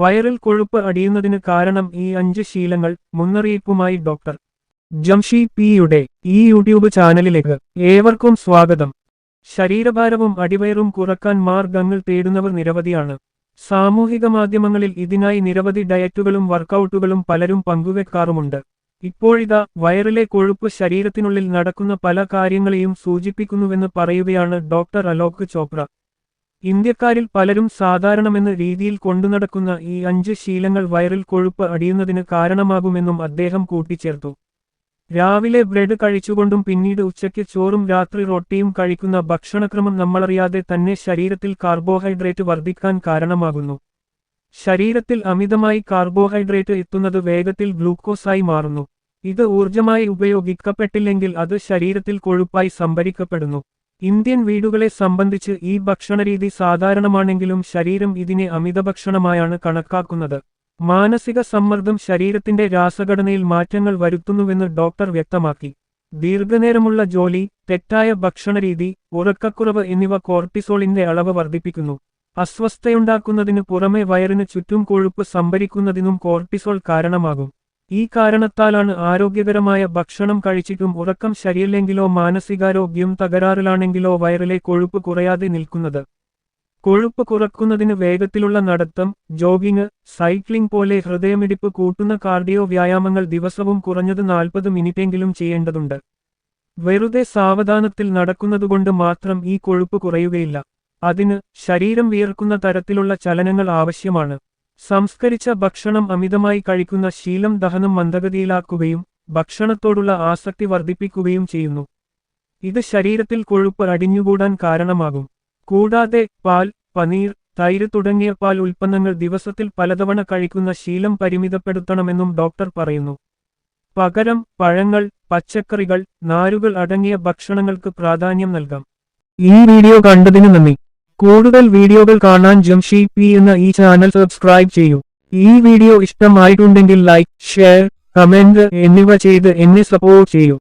വയറിൽ കൊഴുപ്പ് അടിയുന്നതിന് കാരണം ഈ അഞ്ച് ശീലങ്ങൾ മുന്നറിയിപ്പുമായി ഡോക്ടർ ജംഷി പിയുടെ ഈ യൂട്യൂബ് ചാനലിലേക്ക് ഏവർക്കും സ്വാഗതം. ശരീരഭാരവും അടിവയറും കുറയ്ക്കാൻ മാർഗങ്ങൾ തേടുന്നവർ നിരവധിയാണ്. സാമൂഹിക മാധ്യമങ്ങളിൽ ഇതിനായി നിരവധി ഡയറ്റുകളും വർക്കൗട്ടുകളും പലരും പങ്കുവെക്കാറുമുണ്ട്. ഇപ്പോഴിതാ വയറിലെ കൊഴുപ്പ് ശരീരത്തിനുള്ളിൽ നടക്കുന്ന പല കാര്യങ്ങളെയും സൂചിപ്പിക്കുന്നുവെന്ന് പറയുകയാണ് ഡോക്ടർ അലോക് ചോപ്ര. ഇന്ത്യക്കാരിൽ പലരും സാധാരണമെന്ന രീതിയിൽ കൊണ്ടുനടക്കുന്ന ഈ അഞ്ച് ശീലങ്ങൾ വയറിൽ കൊഴുപ്പ് അടിയുന്നതിന് കാരണമാകുമെന്നും അദ്ദേഹം കൂട്ടിച്ചേർത്തു. രാവിലെ ബ്രെഡ് കഴിച്ചുകൊണ്ടും പിന്നീട് ഉച്ചയ്ക്ക് ചോറും രാത്രി റൊട്ടിയും കഴിക്കുന്ന ഭക്ഷണക്രമം നമ്മളറിയാതെ തന്നെ ശരീരത്തിൽ കാർബോഹൈഡ്രേറ്റ് വർദ്ധിക്കാൻ കാരണമാകുന്നു. ശരീരത്തിൽ അമിതമായി കാർബോഹൈഡ്രേറ്റ് എത്തുന്നത് വേഗത്തിൽ ഗ്ലൂക്കോസായി മാറുന്നു. ഇത് ഊർജമായി ഉപയോഗിക്കപ്പെട്ടില്ലെങ്കിൽ അത് ശരീരത്തിൽ കൊഴുപ്പായി സംഭരിക്കപ്പെടുന്നു. ഇന്ത്യൻ വീടുകളെ സംബന്ധിച്ച് ഈ ഭക്ഷണരീതി സാധാരണമാണെങ്കിലും ശരീരം ഇതിനെ അമിതഭക്ഷണമായാണ് കണക്കാക്കുന്നത്. മാനസിക സമ്മർദ്ദം ശരീരത്തിന്റെ രാസഘടനയിൽ മാറ്റങ്ങൾ വരുത്തുന്നുവെന്ന് ഡോക്ടർ വ്യക്തമാക്കി. ദീർഘനേരമുള്ള ജോലി തെറ്റായ ഭക്ഷണരീതി ഉറക്കക്കുറവ് എന്നിവ കോർട്ടിസോളിന്റെ അളവ് വർദ്ധിപ്പിക്കുന്നു. അസ്വസ്ഥയുണ്ടാക്കുന്നതിനു പുറമെ വയറിന് ചുറ്റും കൊഴുപ്പ് സംഭരിക്കുന്നതിനും കോർട്ടിസോൾ കാരണമാകും. ഈ കാരണത്താലാണ് ആരോഗ്യകരമായ ഭക്ഷണം കഴിച്ചിട്ടും ഉറക്കം ശരിയല്ലെങ്കിലോ മാനസികാരോഗ്യം തകരാറിലാണെങ്കിലോ വയറിലെ കൊഴുപ്പ് കുറയാതെ നിൽക്കുന്നത്. കൊഴുപ്പ് കുറക്കുന്നതിന് വേഗത്തിലുള്ള നടത്തം ജോഗിങ് സൈക്ലിംഗ് പോലെ ഹൃദയമിടിപ്പ് കൂട്ടുന്ന കാർഡിയോ വ്യായാമങ്ങൾ ദിവസവും കുറഞ്ഞത് നാൽപ്പത് മിനിറ്റെങ്കിലും ചെയ്യേണ്ടതുണ്ട്. വെറുതെ സാവധാനത്തിൽ നടക്കുന്നതുകൊണ്ട് മാത്രം ഈ കൊഴുപ്പ് കുറയുകയില്ല. അതിന് ശരീരം വിയർക്കുന്ന തരത്തിലുള്ള ചലനങ്ങൾ ആവശ്യമാണ്. സംസ്കരിച്ച ഭക്ഷണം അമിതമായി കഴിക്കുന്ന ശീലം ദഹനം മന്ദഗതിയിലാക്കുകയും ഭക്ഷണത്തോടുള്ള ആസക്തി വർദ്ധിപ്പിക്കുകയും ചെയ്യുന്നു. ഇത് ശരീരത്തിൽ കൊഴുപ്പ് അടിഞ്ഞുകൂടാൻ കാരണമാകും. കൂടാതെ പാൽ പനീർ തൈര് തുടങ്ങിയ പാൽ ഉൽപ്പന്നങ്ങൾ ദിവസത്തിൽ പലതവണ കഴിക്കുന്ന ശീലം പരിമിതപ്പെടുത്തണമെന്നും ഡോക്ടർ പറയുന്നു. പകരം പഴങ്ങൾ പച്ചക്കറികൾ നാരുകൾ അടങ്ങിയ ഭക്ഷണങ്ങൾക്ക് പ്രാധാന്യം നൽകാം. ഈ വീഡിയോ കണ്ടതിന് നന്ദി. കൂടുതൽ വീഡിയോകൾ കാണാൻ ജംഷി പി എന്ന ഈ ചാനൽ സബ്സ്ക്രൈബ് ചെയ്യൂ. ഈ വീഡിയോ ഇഷ്ടമായിട്ടുണ്ടെങ്കിൽ ലൈക്ക് ഷെയർ കമന്റ് എന്നിവ ചെയ്ത് എന്നെ സപ്പോർട്ട് ചെയ്യൂ.